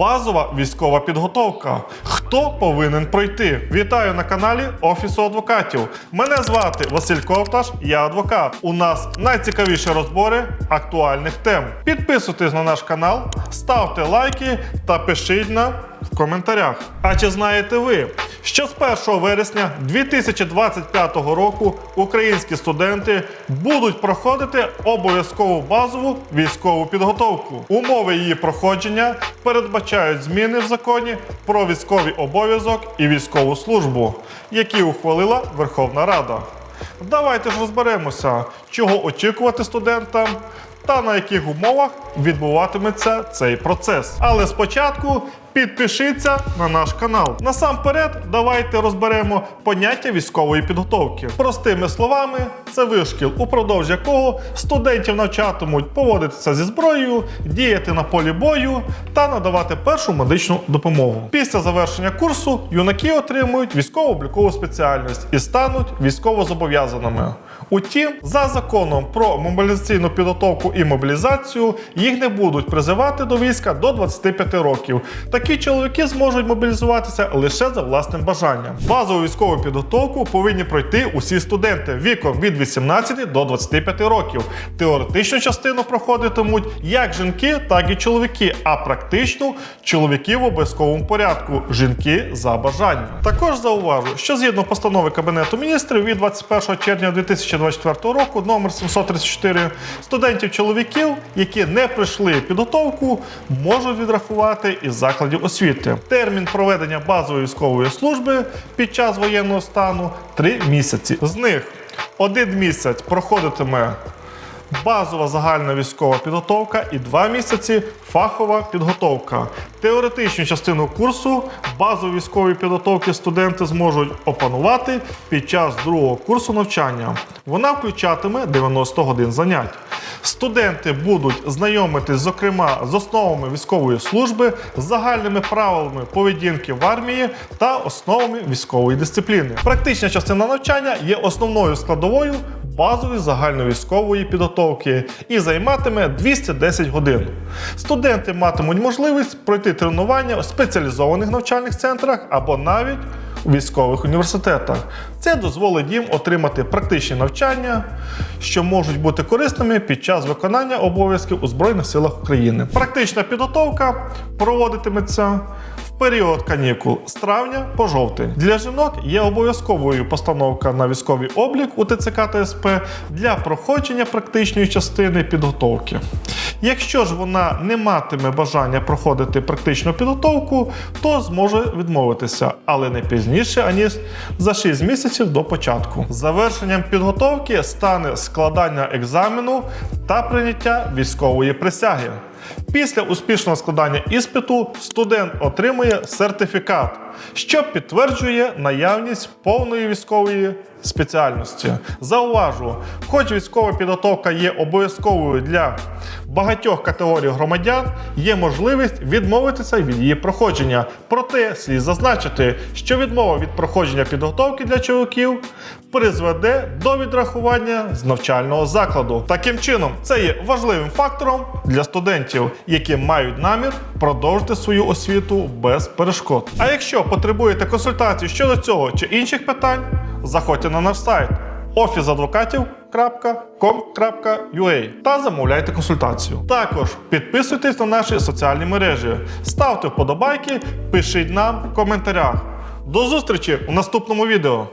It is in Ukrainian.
Базова військова підготовка. Хто повинен пройти? Вітаю на каналі Офісу адвокатів. Мене звати Василь Ковташ, я адвокат. У нас найцікавіші розбори актуальних тем. Підписуйтесь на наш канал, ставте лайки та пишіть нам в коментарях. А чи знаєте ви, що з 1 вересня 2025 року українські студенти будуть проходити обов'язкову базову військову підготовку? Умови її проходження передбачають зміни в законі про військовий обов'язок і військову службу, які ухвалила Верховна Рада. Давайте ж розберемося, чого очікувати студентам та на яких умовах відбуватиметься цей процес. Але спочатку підпишіться на наш канал. Насамперед, давайте розберемо поняття військової підготовки. Простими словами, це вишкіл, упродовж якого студентів навчатимуть поводитися зі зброєю, діяти на полі бою та надавати першу медичну допомогу. Після завершення курсу юнаки отримують військово-облікову спеціальність і стануть військовозобов'язаними. Утім, за законом про мобілізаційну підготовку і мобілізацію їх не будуть призивати до війська до 25 років. Такі чоловіки зможуть мобілізуватися лише за власним бажанням. Базову військову підготовку повинні пройти усі студенти віком від 18 до 25 років. Теоретичну частину проходитимуть як жінки, так і чоловіки, а практичну чоловіки в обов'язковому порядку, жінки за бажанням. Також зауважу, що згідно постанови Кабінету міністрів від 21 червня 2024 року, номер 734, студентів чоловіків, які не пройшли підготовку, можуть відрахувати із закладів освіти. Термін проведення базової військової служби під час воєнного стану 3 місяці. З них один місяць проходитиме базова загальна військова підготовка і два місяці фахова підготовка. Теоретичну частину курсу базової військової підготовки студенти зможуть опанувати під час другого курсу навчання. Вона включатиме 90 годин занять. Студенти будуть знайомитись, зокрема, з основами військової служби, загальними правилами поведінки в армії та основами військової дисципліни. Практична частина навчання є основною складовою базової загальновійськової підготовки і займатиме 210 годин. Студенти матимуть можливість пройти тренування у спеціалізованих навчальних центрах або навіть у військових університетах. Це дозволить їм отримати практичні навчання, що можуть бути корисними під час виконання обов'язків у Збройних силах України. Практична підготовка проводитиметься період канікул з травня по жовтень. Для жінок є обов'язковою постановка на військовий облік у ТЦК ТСП для проходження практичної частини підготовки. Якщо ж вона не матиме бажання проходити практичну підготовку, то зможе відмовитися, але не пізніше аніж за 6 місяців до початку. Завершенням підготовки стане складання екзамену та прийняття військової присяги. Після успішного складання іспиту студент отримує сертифікат, що підтверджує наявність повної військової спеціальності. Зауважу, хоч військова підготовка є обов'язковою для багатьох категорій громадян, є можливість відмовитися від її проходження. Проте слід зазначити, що відмова від проходження підготовки для чоловіків призведе до відрахування з навчального закладу. Таким чином, це є важливим фактором для студентів, які мають намір продовжити свою освіту без перешкод. А якщо потребуєте консультації щодо цього чи інших питань, заходьте на наш сайт officeadvokatів.com.ua та замовляйте консультацію. Також підписуйтесь на наші соціальні мережі, ставте вподобайки, пишіть нам в коментарях. До зустрічі у наступному відео.